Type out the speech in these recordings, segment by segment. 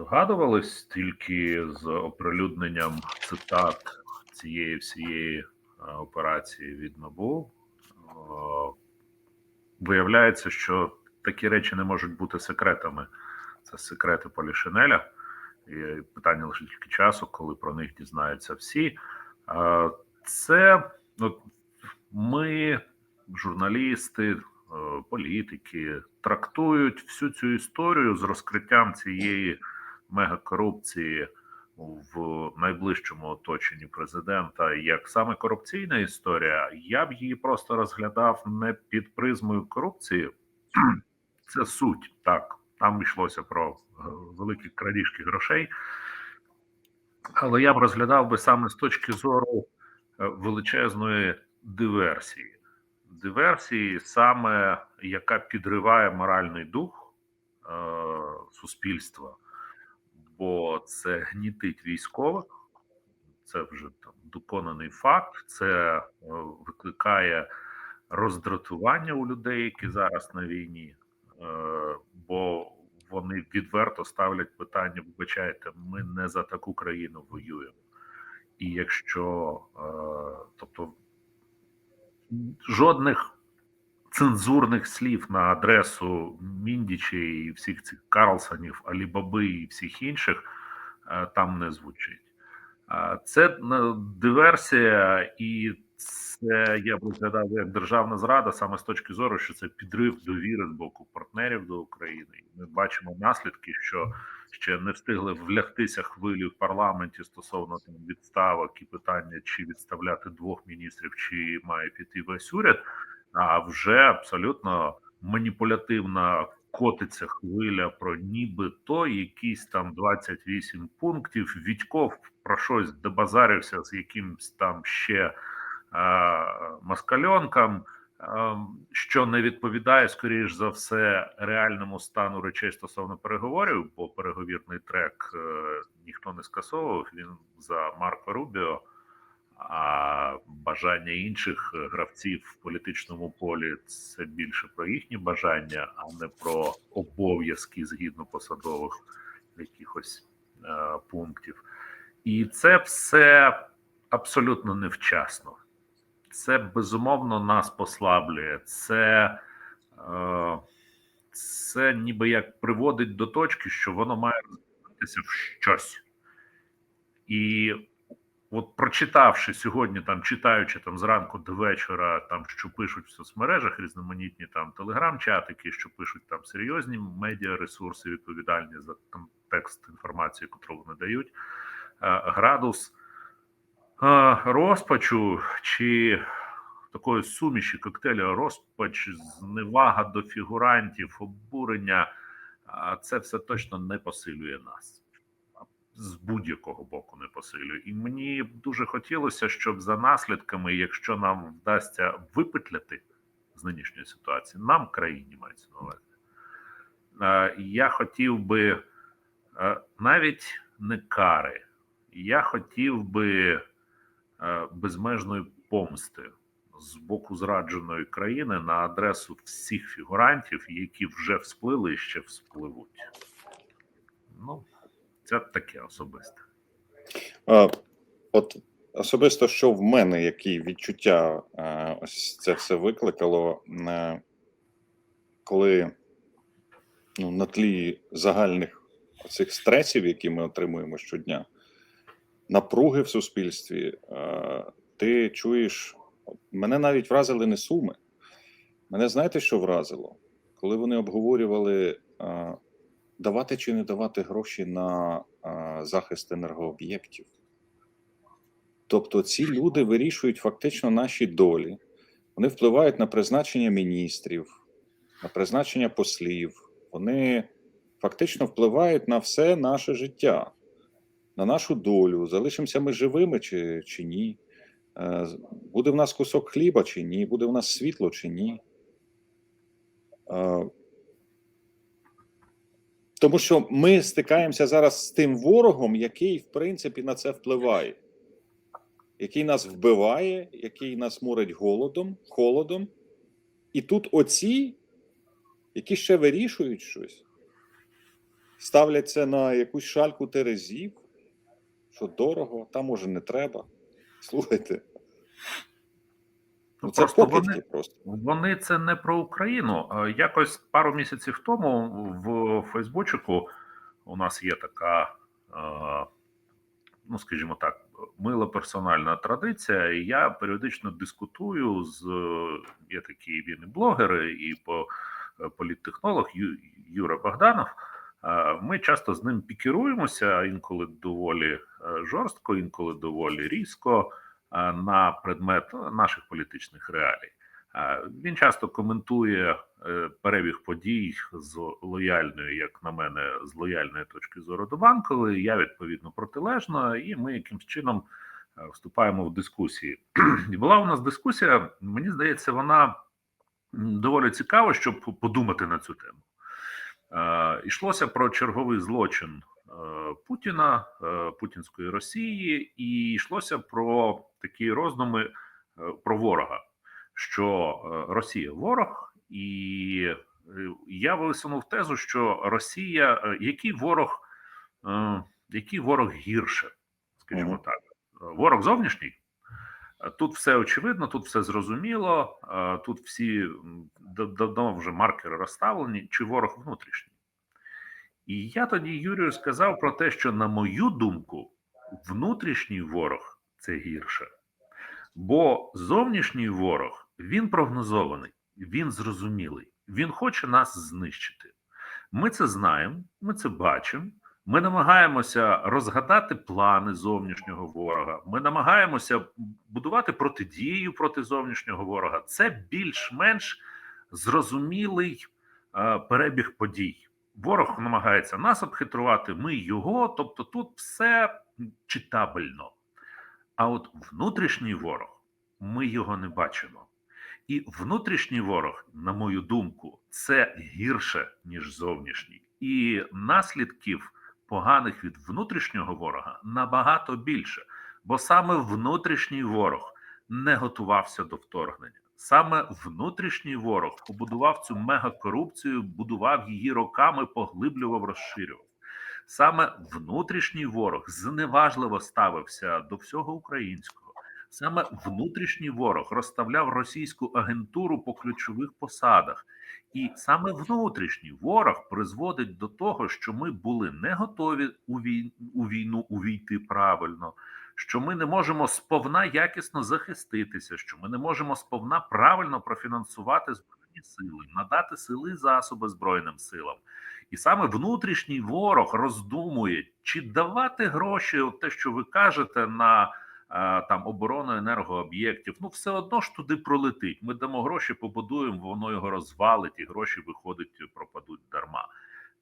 здогадувались, тільки з оприлюдненням цитат цієї всієї е, операції від НАБУ е, виявляється, що такі речі не можуть бути секретами. Це секрети Полішинеля. І питання лише тільки часу, коли про них дізнаються всі. Е, Це ну, ми, журналісти, політики, трактують всю цю історію з розкриттям цієї мегакорупції в найближчому оточенні президента як саме корупційна історія. Я б її просто розглядав не під призмою корупції. Це суть так. Там йшлося про е, великі крадіжки грошей. Але я б розглядав би саме з точки зору е, величезної диверсії. Диверсії, саме яка підриває моральний дух е, суспільства, бо це гнітить військових, це вже там доконаний факт, це е, викликає роздратування у людей, які зараз на війні, е, бо вони відверто ставлять питання: вибачайте, ми не за таку країну воюємо. І якщо е, тобто жодних цензурних слів на адресу Міндічі і всіх цих Карлсонів, Алібаби і всіх інших е, там не звучить. Це диверсія, і це я б розглядав як державна зрада, саме з точки зору, що це підрив довіри з боку партнерів до України. Ми бачимо наслідки, що ще не встигли влягтися хвилі в парламенті стосовно там відставок і питання, чи відставляти двох міністрів, чи має піти весь уряд. А вже абсолютно маніпулятивна котиться хвиля про нібито якісь там 28 пунктів. Відьков про щось добазарився з якимсь там ще а, москальонкам, а, що не відповідає, скоріш за все, реальному стану речей стосовно переговорів, бо переговірний трек е, ніхто не скасовував. Він за Марко Рубіо. А бажання інших гравців в політичному полі це більше про їхні бажання, а не про обов'язки згідно посадових якихось е, пунктів. І це все абсолютно невчасно. Це безумовно нас послаблює. Це, е, це ніби як приводить до точки, що воно має розвиватися в щось. І от прочитавши сьогодні, там читаючи там зранку до вечора, там що пишуть в соцмережах, різноманітні там телеграм-чатики, що пишуть там серйозні медіаресурси, відповідальні за там текст інформації, яку вони дають, е, градус е, розпачу чи такої суміші коктейля розпач, зневага до фігурантів, обурення, а це все точно не посилює нас з будь-якого боку не посилює. І мені дуже хотілося, щоб за наслідками, якщо нам вдасться випетляти з нинішньої ситуації, нам країні мається на увазі. е, Я хотів би е, навіть не кари, я хотів би е, безмежної помсти з боку зрадженої країни на адресу всіх фігурантів, які вже всплили і ще вспливуть. Ну, це таке особисте. А, От особисто, що в мене, які відчуття е, ось це все викликало, е, коли ну, на тлі загальних цих стресів, які ми отримуємо щодня, напруги в суспільстві, е, ти чуєш, мене навіть вразили не суми. Мене знаєте, що вразило? Коли вони обговорювали. Е, давати чи не давати гроші на а, захист енергооб'єктів. Тобто ці люди вирішують фактично наші долі, вони впливають на призначення міністрів, на призначення послів, вони фактично впливають на все наше життя, на нашу долю. Залишимося ми живими чи, чи ні. Е, Буде в нас кусок хліба чи ні, буде в нас світло чи ні. Тому що ми стикаємося зараз з тим ворогом, який, в принципі, на це впливає, який нас вбиває, який нас морить голодом, холодом. І тут оці, які ще вирішують щось, ставляться на якусь шальку терезів, що дорого, там може не треба. Слухайте, Ну, ну, це просто вони- просто. Вони це не про Україну. Е, Якось пару місяців тому в Фейсбучику у нас є така, е, ну скажімо так, мила персональна традиція. І я періодично дискутую з є такі він і блогери, і по е, політтехнолог Юра Богданов. Ми часто з ним пікіруємося, інколи доволі жорстко, інколи доволі різко на предмет наших політичних реалій. Е, Він часто коментує е, перебіг подій з лояльної, як на мене, з лояльної точки зору до банкової. Я відповідно протилежно, і ми якимсь чином е, вступаємо в дискусії. І була у нас дискусія. Мені здається, вона доволі цікава, щоб подумати на цю тему. Е, Йшлося про черговий злочин е, Путіна, е, Путінської Росії, і йшлося про такі роздуми е, про ворога що е, Росія ворог, і е, я висунув тезу, що Росія, е, який ворог, е, який ворог гірше, скажімо так, Е, ворог зовнішній. Е, Тут все очевидно, тут все зрозуміло, е, тут всі давно вже маркери розставлені, чи ворог внутрішній. І я тоді Юрію сказав про те, що, на мою думку, внутрішній ворог це гірше. Бо зовнішній ворог він прогнозований, він зрозумілий, він хоче нас знищити. Ми це знаємо, ми це бачимо. Ми намагаємося розгадати плани зовнішнього ворога. Ми намагаємося будувати протидію проти зовнішнього ворога. Це більш-менш зрозумілий е, перебіг подій. Ворог намагається нас обхитрувати, ми його. Тобто, тут все читабельно. А от внутрішній ворог, ми його не бачимо. І внутрішній ворог, на мою думку, це гірше, ніж зовнішній. І наслідків поганих від внутрішнього ворога набагато більше. Бо саме внутрішній ворог не готувався до вторгнення. Саме внутрішній ворог побудував цю мегакорупцію, будував її роками, поглиблював, розширював. Саме внутрішній ворог зневажливо ставився до всього українського. Саме внутрішній ворог розставляв російську агентуру по ключових посадах, і саме внутрішній ворог призводить до того, що ми були не готові у війну, увійти правильно, що ми не можемо сповна якісно захиститися, що ми не можемо сповна правильно профінансувати збройні сили, надати сили засоби збройним силам. І саме внутрішній ворог роздумує, чи давати гроші, от те, що ви кажете, на е, там оборону енергооб'єктів. Ну, все одно ж туди пролетить. Ми дамо гроші, побудуємо, воно його розвалить, і гроші виходить, пропадуть дарма.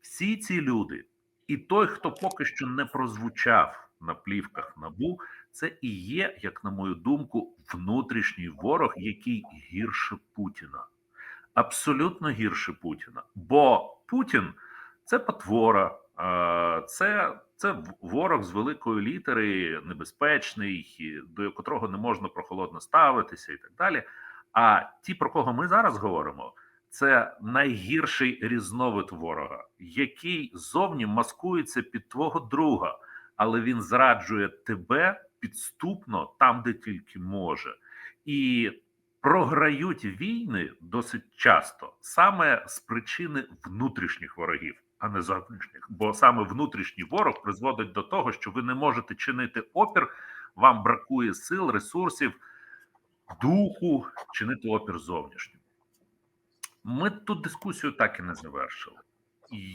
Всі ці люди, і той, хто поки що не прозвучав на плівках набу, це і є, як на мою думку, внутрішній ворог, який гірше Путіна. Абсолютно гірше Путіна. Бо Путін це потвора, це, це ворог з великої літери, небезпечний, до котрого не можна прохолодно ставитися і так далі. А ті, про кого ми зараз говоримо, це найгірший різновид ворога, який зовні маскується під твого друга, але він зраджує тебе підступно там, де тільки може. І програють війни досить часто саме з причини внутрішніх ворогів, а не зовнішніх. Бо саме внутрішній ворог призводить до того, що ви не можете чинити опір, вам бракує сил, ресурсів, духу чинити опір зовнішнім. Ми ту дискусію так і не завершили.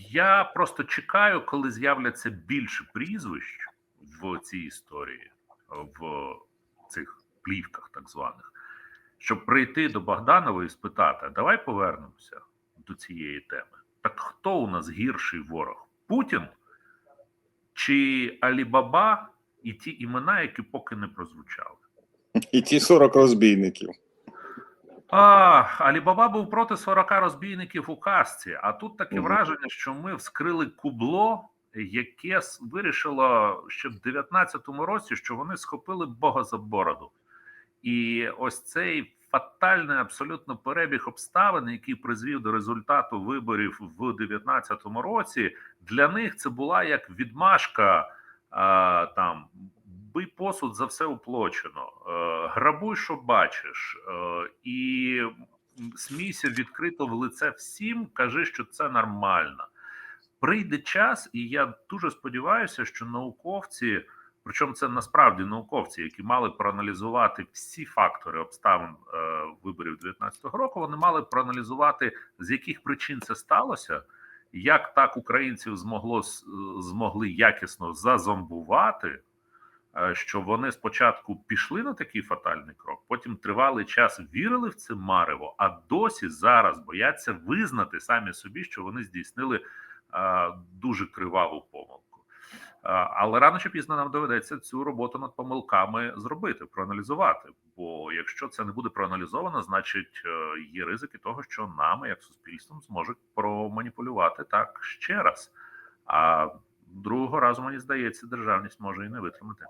Я просто чекаю, коли з'являться більше прізвищ в цій історії, в цих плівках, так званих, щоб прийти до Богданова і спитати: давай повернемося до цієї теми. Так хто у нас гірший ворог? Путін чи Алібаба і ті імена, які поки не прозвучали? І ті 40 розбійників. А, Алібаба був проти 40 розбійників у казці. А тут таке Мгм. враження, що ми вскрили кубло, яке вирішило ще в 19-му році, що вони схопили Бога за бороду. І ось цей фатальний абсолютно перебіг обставин, який призвів до результату виборів в 2019 році. Для них це була як відмашка а, там бий посуд за все уплочено, е, грабуй, що бачиш, е, і смійся відкрито в лице всім, кажи, що це нормально. Прийде час, і я дуже сподіваюся, що науковці. Причому це насправді науковці, які мали проаналізувати всі фактори обставин е, виборів 2019 року. Вони мали проаналізувати, з яких причин це сталося, як так українців змогло змогли якісно зазомбувати, що вони спочатку пішли на такий фатальний крок, потім тривалий час вірили в це марево, а досі зараз бояться визнати самі собі, що вони здійснили е, дуже криваву помилку. Е, Але рано чи пізно нам доведеться цю роботу над помилками зробити, проаналізувати. Бо якщо це не буде проаналізовано, значить е, є ризики того, що нами, як суспільством, зможуть проманіпулювати так ще раз. А другого разу мені здається, державність може і не витримати.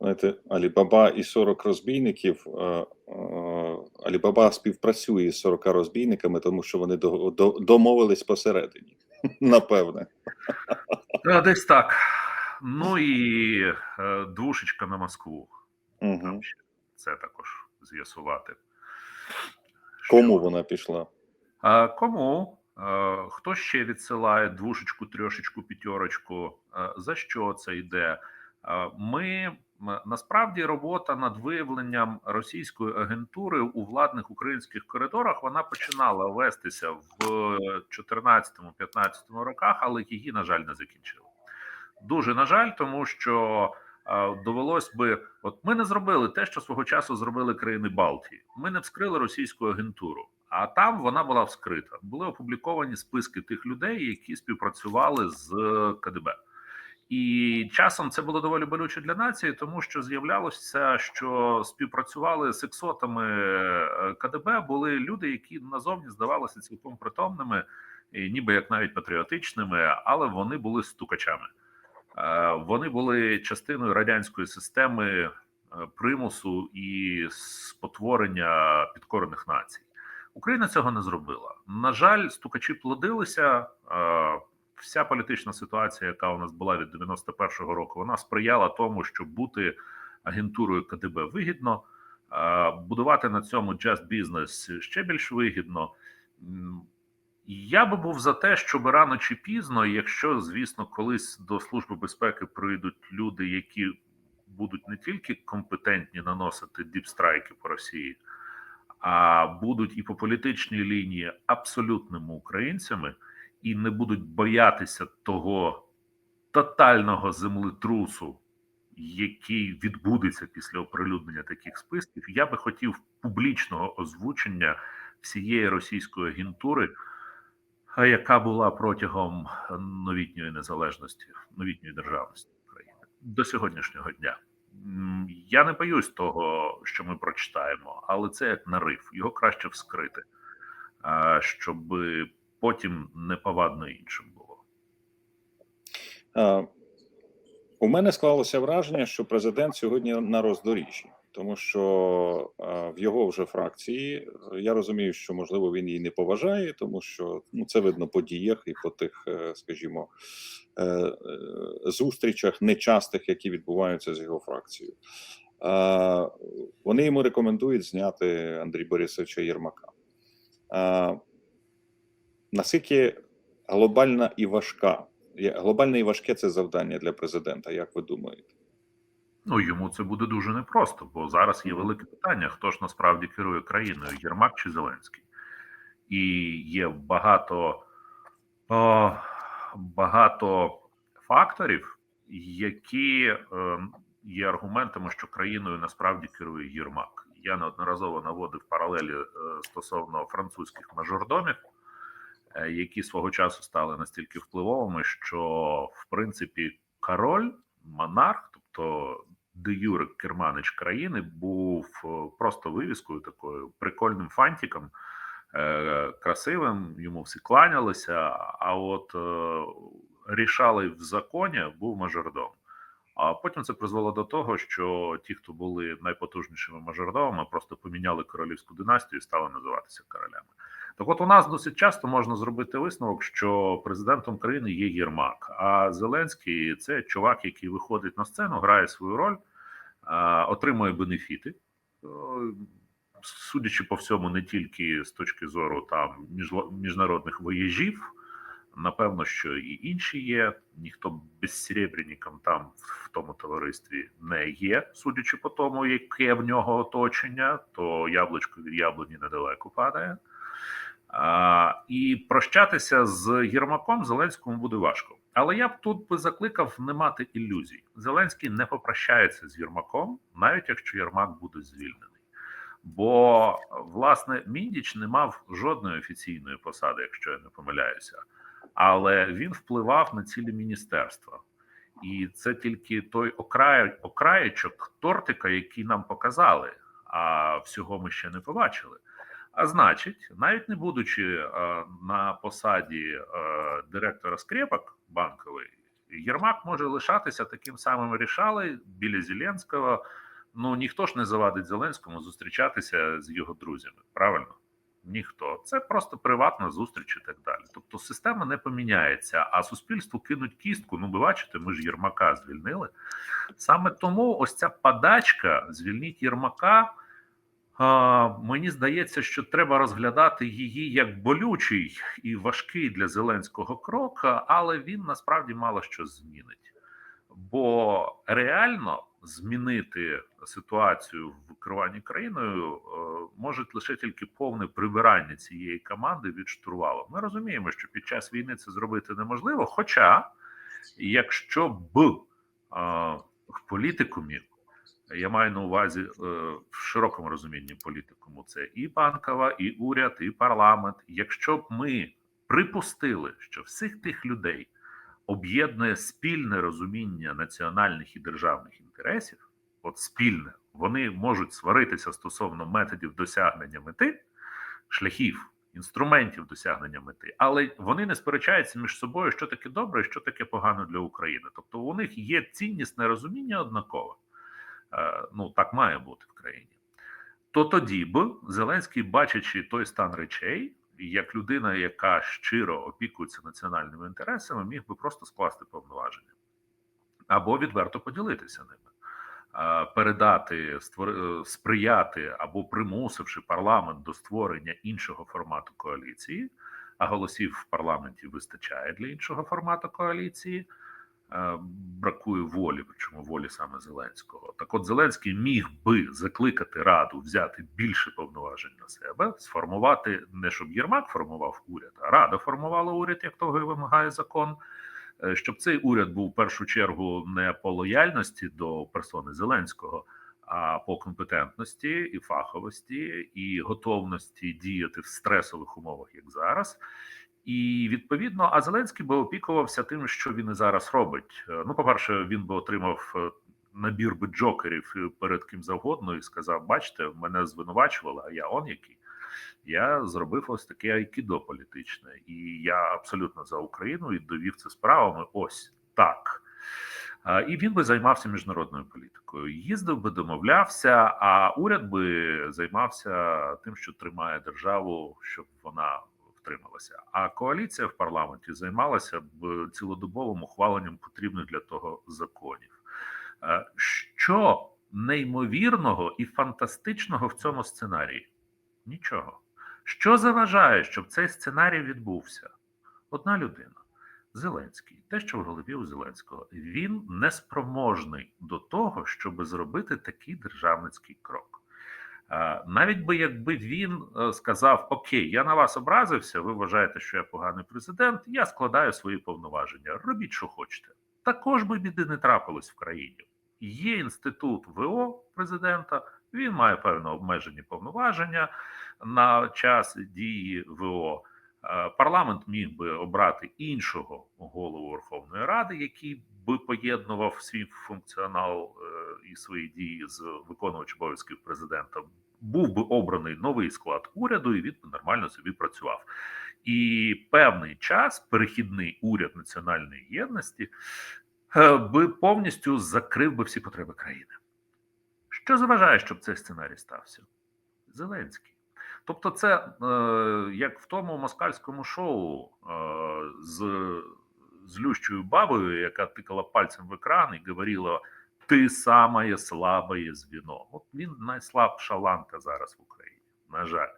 Знаєте, Алібаба і 40 розбійників. е, е, Алібаба співпрацює з 40 розбійниками, тому що вони до- до- домовились посередині. Напевне. Та, десь так. Ну і е, двушечка на Москву. Угу. Це також з'ясувати. Кому Що- вона пішла? А кому? Хто ще відсилає двушечку, трьошечку, п'ятерочку? За що це йде? Е, Ми насправді робота над виявленням російської агентури у владних українських коридорах вона починала вестися в 14-15 роках, але її, на жаль, не закінчили. Дуже на жаль, тому що е, довелось би, от ми не зробили те, що свого часу зробили країни Балтії. Ми не вскрили російську агентуру, а там вона була вскрита. Були опубліковані списки тих людей, які співпрацювали з КДБ. І часом це було доволі болюче для нації, тому що з'являлося, що співпрацювали з сексотами е, КДБ, були люди, які назовні здавалися цілком притомними, і ніби як навіть патріотичними, але вони були стукачами. Е, Вони були частиною радянської системи е, примусу і спотворення підкорених націй. Україна цього не зробила. На жаль, стукачі плодилися. Вся політична ситуація, яка у нас була від 91-го року, вона сприяла тому, щоб бути агентурою КДБ вигідно, будувати на цьому just бізнес ще більш вигідно. Я би був за те, щоб рано чи пізно, якщо, звісно, колись до Служби безпеки прийдуть люди, які будуть не тільки компетентні наносити діпстрайки по Росії, а будуть і по політичній лінії абсолютними українцями, і не будуть боятися того тотального землетрусу, який відбудеться після оприлюднення таких списків, я би хотів публічного озвучення всієї російської агентури, яка була протягом новітньої незалежності, новітньої державності України до сьогоднішнього дня. Я не боюсь того, що ми прочитаємо, але це як нарив. Його краще вскрити, щоб потім неповадно іншим було. У мене склалося враження, що президент сьогодні на роздоріжжі, тому що в його вже фракції я розумію, що можливо він її не поважає, тому що ну це видно по діях і по тих, е, скажімо, е, е, зустрічах нечастих, які відбуваються з його фракцією. Вони йому рекомендують зняти Андрій Борисовича Єрмака. Наскільки глобальна і важка глобальне і важке це завдання для президента, як ви думаєте? Ну йому це буде дуже непросто, бо зараз є велике питання: хто ж насправді керує країною: Єрмак чи Зеленський? І є багато, о, багато факторів, які е, є аргументами, що країною насправді керує Єрмак. Я неодноразово наводив паралелі е, стосовно французьких мажордомів, які свого часу стали настільки впливовими, що в принципі король, монарх, тобто де юре керманич країни, був е, просто вивіскою такою прикольним фантиком, е, красивим. Йому всі кланялися. А от е, рішали в законі був мажордом. А потім це призвело до того, що ті, хто були найпотужнішими мажордомами, просто поміняли королівську династію і стали називатися королями. Так от у нас досить часто можна зробити висновок, що президентом країни є Єрмак, а Зеленський це чувак, який виходить на сцену, грає свою роль, отримує бенефіти. Судячи по всьому, не тільки з точки зору там міжнародних воєжів, напевно, що і інші є. Ніхто безсеребренником там в тому товаристві не є, судячи по тому, яке в нього оточення, то яблучко від яблуні недалеко падає. І прощатися з Єрмаком Зеленському буде важко. Але я б тут би закликав не мати ілюзій. Зеленський не попрощається з Єрмаком, навіть якщо Єрмак буде звільнений. Бо власне Міндіч не мав жодної офіційної посади, якщо я не помиляюся, але він впливав на цілі міністерства. І це тільки той окрай, окраєчок тортика, який нам показали, а всього ми ще не побачили. А значить, навіть не будучи е, на посаді е, директора скрепок банкової, Єрмак може лишатися таким самим рішали біля Зеленського. Ну ніхто ж не завадить Зеленському зустрічатися з його друзями. Правильно? Ніхто. Це просто приватна зустріч і так далі. Тобто система не поміняється, а суспільству кинуть кістку. Ну, ви бачите, ми ж Єрмака звільнили. Саме тому ось ця подачка звільніть Єрмака. Мені здається, що треба розглядати її як болючий і важкий для Зеленського крок, але він насправді мало що змінить. Бо реально змінити ситуацію в керуванні країною е, може лише тільки повне прибирання цієї команди від штурвалу. Ми розуміємо, що під час війни це зробити неможливо. Хоча, якщо б е, в політикумі я маю на увазі е, в широкому розумінні політикуму. Це і банкова, і уряд, і парламент. Якщо б ми припустили, що всіх тих людей об'єднує спільне розуміння національних і державних інтересів, от спільне, вони можуть сваритися стосовно методів досягнення мети, шляхів, інструментів досягнення мети, але вони не сперечаються між собою, що таке добре, що таке погано для України. Тобто у них є ціннісне розуміння однакове. Е, ну так має бути в країні. То тоді б Зеленський, бачачи той стан речей, як людина, яка щиро опікується національними інтересами, міг би просто скласти повноваження або відверто поділитися ними, Е, передати, е, сприяти або примусивши парламент до створення іншого формату коаліції, а голосів в парламенті вистачає для іншого формату коаліції бракує волі, причому волі саме Зеленського. Так, от Зеленський міг би закликати Раду взяти більше повноважень на себе, сформувати не щоб Єрмак формував уряд, а Рада формувала уряд, як того і вимагає закон. е, Щоб цей уряд був в першу чергу не по лояльності до персони Зеленського, а по компетентності і фаховості, і готовності діяти в стресових умовах, як зараз. І відповідно, а Зеленський би опікувався тим, що він і зараз робить. Е, Ну, по-перше, він би отримав е, набір би джокерів е, перед ким завгодно і сказав: бачите, мене звинувачували, а я он який. Я зробив ось таке айкідо політичне, і я абсолютно за Україну і довів це справами. Ось так. І він би займався міжнародною політикою. Їздив би, домовлявся, а уряд би займався тим, що тримає державу, щоб вона втрималася. А коаліція в парламенті займалася б цілодобовим ухваленням потрібних для того законів. Е, Що неймовірного і фантастичного в цьому сценарії? Нічого. Що заважає, щоб цей сценарій відбувся? Одна людина. Зеленський, те, що в голові у Зеленського, він неспроможний до того, щоб зробити такий державницький крок. Е, Навіть би якби він е, сказав: Окей, я на вас образився, ви вважаєте, що я поганий президент, я складаю свої повноваження. Робіть, що хочете. Також би біди не трапилось в країні. Є інститут ВО президента, він має певно обмежені повноваження на час дії ВО. Е, Парламент міг би обрати іншого голову Верховної Ради, який би поєднував свій функціонал свої дії з виконувачем обов'язків президента. Був би обраний новий склад уряду, і він нормально собі працював. І певний час перехідний уряд національної єдності е, би повністю закрив би всі потреби країни. Що заважає, щоб цей сценарій стався? Зеленський. Тобто, це е, як в тому москальському шоу е, з, з лющою бабою, яка тикала пальцем в екран і говорила: Ти самає слабе звіно. От він найслабша ланка зараз в Україні. На жаль.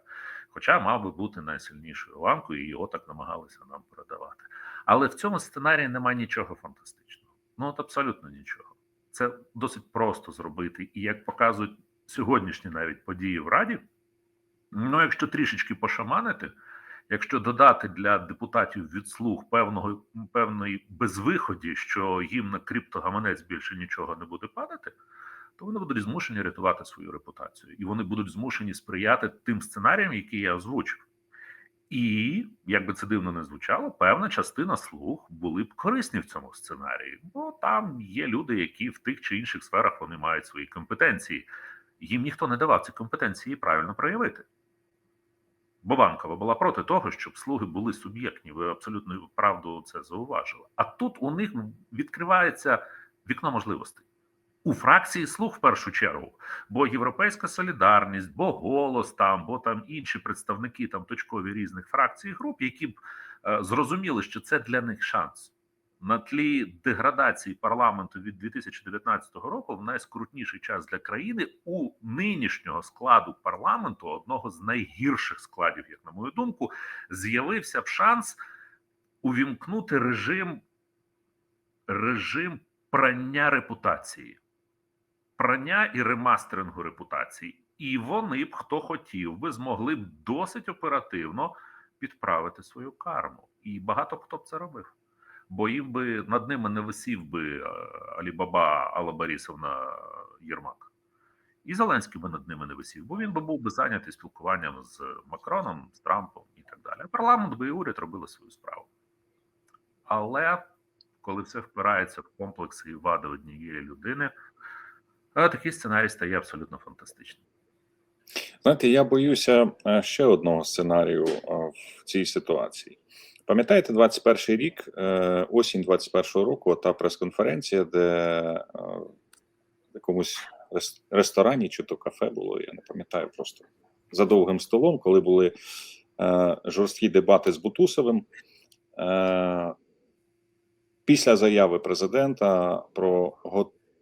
Хоча мав би бути найсильнішою ланкою, і його так намагалися нам продавати. Але в цьому сценарії немає нічого фантастичного. Ну от абсолютно нічого. Це досить просто зробити. І як показують сьогоднішні навіть події в Раді, ну якщо трішечки пошаманити, якщо додати для депутатів від слуг певного певної безвиході, що їм на криптогаманець більше нічого не буде падати, то вони будуть змушені рятувати свою репутацію, і вони будуть змушені сприяти тим сценаріям, які я озвучив. І як би це дивно не звучало, певна частина слуг були б корисні в цьому сценарії, бо там є люди, які в тих чи інших сферах вони мають свої компетенції. Їм ніхто не давав ці компетенції правильно проявити. Бо Банкова була проти того, щоб слуги були суб'єктні. Ви абсолютно правду це зауважили. А тут у них відкривається вікно можливостей. У фракції слуг в першу чергу, бо Європейська солідарність, бо голос там, бо там інші представники там точкові різних фракцій і груп, які б е, зрозуміли, що це для них шанс на тлі деградації парламенту від 2019 року в найскрутніший час для країни у нинішнього складу парламенту, одного з найгірших складів, як на мою думку, з'явився б шанс увімкнути режим, режим прання репутації, прання і ремастерингу репутації. І вони б, хто хотів би, змогли б досить оперативно підправити свою карму. І багато хто б це робив бо їм би над ними не висів би е, Алібаба Алла Борисовна Єрмак. І Зеленський би над ними не висів, бо він би був би зайнятий спілкуванням з Макроном, з Трампом і так далі. Парламент би і уряд робили свою справу. Але коли все впирається в комплекси і вади однієї людини, е, такий сценарій стає абсолютно фантастичним. Знаєте, я боюся е, ще одного сценарію е, в цій ситуації. Пам'ятаєте, 21 рік, е, осінь 21 року, та прес-конференція, де е, в якомусь ресторані чи то кафе було, я не пам'ятаю просто за довгим столом, коли були е, жорсткі дебати з Бутусовим. Після заяви президента про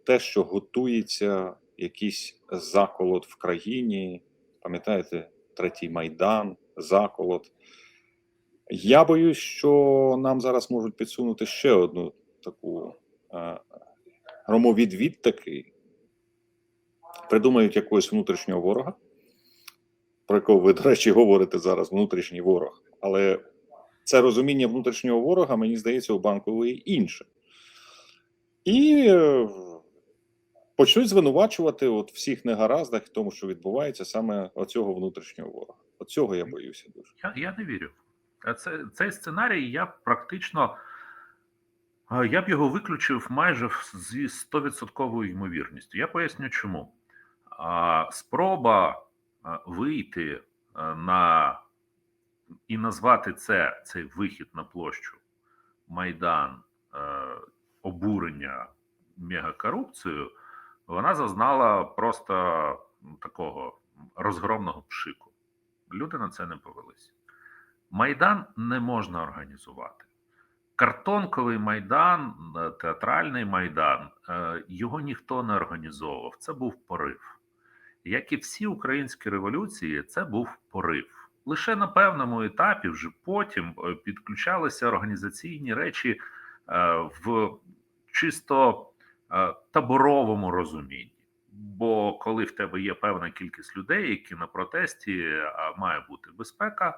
те, що готується якийсь заколот в країні, пам'ятаєте, третій майдан, заколот. Я боюсь, що нам зараз можуть підсунути ще одну таку е, громовідвід такий. Придумають якогось внутрішнього ворога, про якого ви, до речі, говорите зараз, внутрішній ворог. Але це розуміння внутрішнього ворога, мені здається, у банкової інше. І е, почнуть звинувачувати от всіх негараздах в тому, що відбувається саме оцього внутрішнього ворога. Оцього я боюся дуже. Я, я не вірю. Це, цей сценарій я практично я б його виключив майже зі 100% ймовірністю. Я поясню чому. Спроба вийти на і назвати це цей вихід на площу Майдан обурення мегакорупцією, вона зазнала просто такого розгромного пшику. Люди на це не повелись. Майдан не можна організувати. Картонковий майдан, е, театральний майдан, е, його ніхто не організовував. Це був порив. Як і всі українські революції, це був порив. Лише на певному етапі, вже потім е, підключалися організаційні речі в чисто таборовому розумінні. Бо коли в тебе є певна кількість людей, які на протесті, а має бути безпека,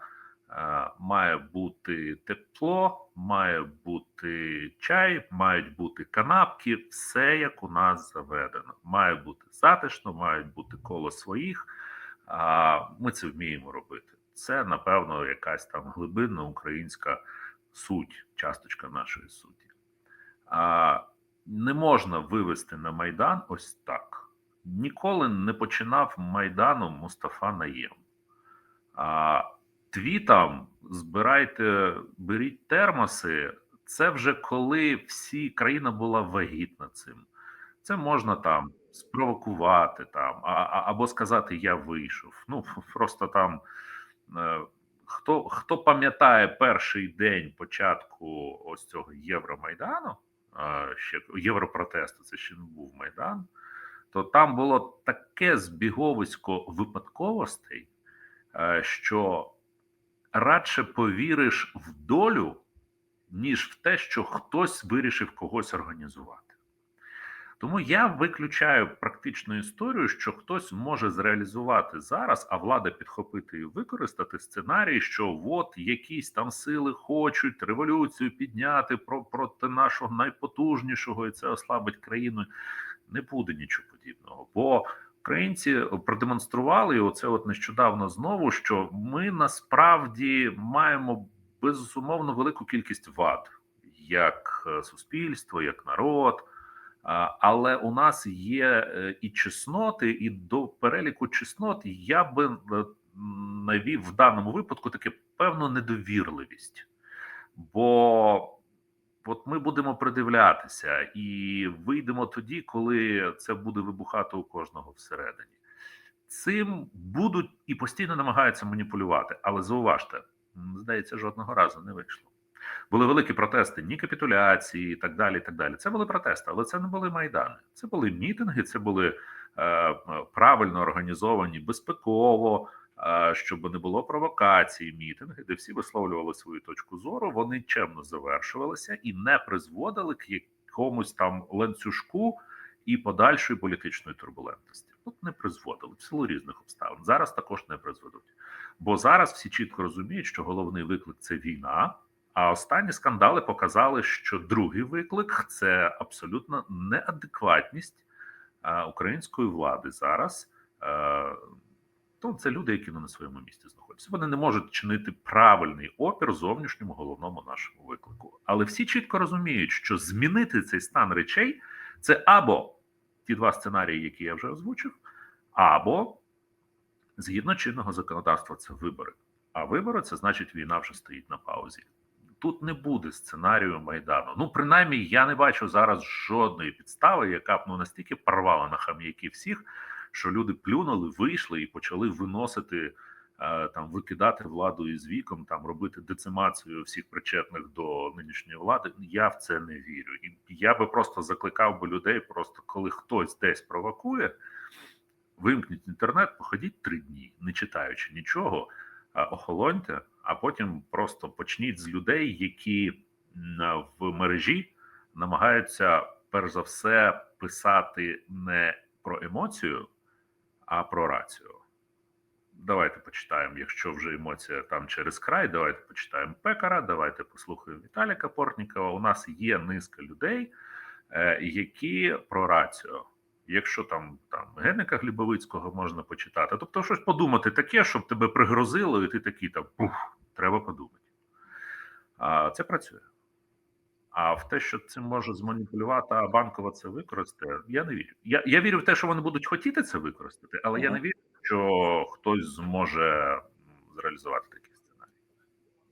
має бути тепло, має бути чай, мають бути канапки, все як у нас заведено. Має бути затишно, мають бути коло своїх. Ми це вміємо робити. Це, напевно, якась там глибинна українська суть, часточка нашої суті. Не можна вивести на Майдан ось так. Ніколи не починав Майдану Мустафа Наєм. Твітам збирайте, беріть термоси. це вже коли всі країна була вагітна цим. Це можна там спровокувати там, а- або сказати Я вийшов. Ну просто там е, хто, хто пам'ятає перший день початку ось цього Євромайдану, е, ще Європротесту, це ще не був Майдан, то там було таке збіговисько випадковостей, е, що радше повіриш в долю, ніж в те, що хтось вирішив когось організувати. Тому я виключаю практичну історію, що хтось може зреалізувати зараз, а влада підхопити і використати сценарій, що от якісь там сили хочуть революцію підняти про, проти нашого найпотужнішого, і це ослабить країну. Не буде нічого подібного. Бо українці продемонстрували і оце от нещодавно знову, що ми насправді маємо безумовно велику кількість вад, як е, суспільство, як народ. Але у нас є е, і чесноти, і до переліку чеснот я би е, навів в даному випадку таке певну недовірливість. Бо от ми будемо придивлятися і вийдемо тоді, коли це буде вибухати у кожного всередині. Цим будуть і постійно намагаються маніпулювати. Але зауважте, здається, жодного разу не вийшло. Були великі протести, ні капітуляції, і так далі. і так далі. Це були протести, але це не були майдани. Це були мітинги, це були е, правильно організовані, безпеково, щоб не було провокацій, мітинги, де всі висловлювали свою точку зору. Вони чемно завершувалися і не призводили к якомусь там ланцюжку і подальшої політичної турбулентності. Тут не призводили в силу різних обставин. Зараз також не призведуть. Бо зараз всі чітко розуміють, що головний виклик це війна. А останні скандали показали, що другий виклик це абсолютно неадекватність української влади зараз. То це люди, які не на своєму місці знаходяться. Вони не можуть чинити правильний опір зовнішньому головному нашому виклику. Але всі чітко розуміють, що змінити цей стан речей це або ті два сценарії, які я вже озвучив, або згідно чинного законодавства, це вибори. А вибори це значить, війна вже стоїть на паузі. Тут не буде сценарію майдану. Ну, принаймні, я не бачу зараз жодної підстави, яка б ну настільки порвала на хам'яки всіх, що люди плюнули, вийшли і почали виносити е, там, викидати владу із віком, там робити децимацію всіх причетних до нинішньої влади. Я в це не вірю. І я би просто закликав би людей, просто коли хтось десь провокує, вимкніть інтернет, походіть три дні, не читаючи нічого, охолоньте, а потім просто почніть з людей, які в мережі намагаються перш за все писати не про емоцію, а про рацію. Давайте почитаємо, якщо вже емоція там через край, давайте почитаємо пекара, давайте послухаємо Віталіка Портнікова. У нас є низка людей, е, які про рацію. Якщо там там Генника Глібовицького можна почитати, тобто щось подумати таке, щоб тебе пригрозило, і ти такий там пух, треба подумати. А це працює. А в те, що цим може зманіпулювати, а банкова це використає, я не вірю. Я, я вірю в те, що вони будуть хотіти це використати, але я не вірю, що хтось зможе зреалізувати такий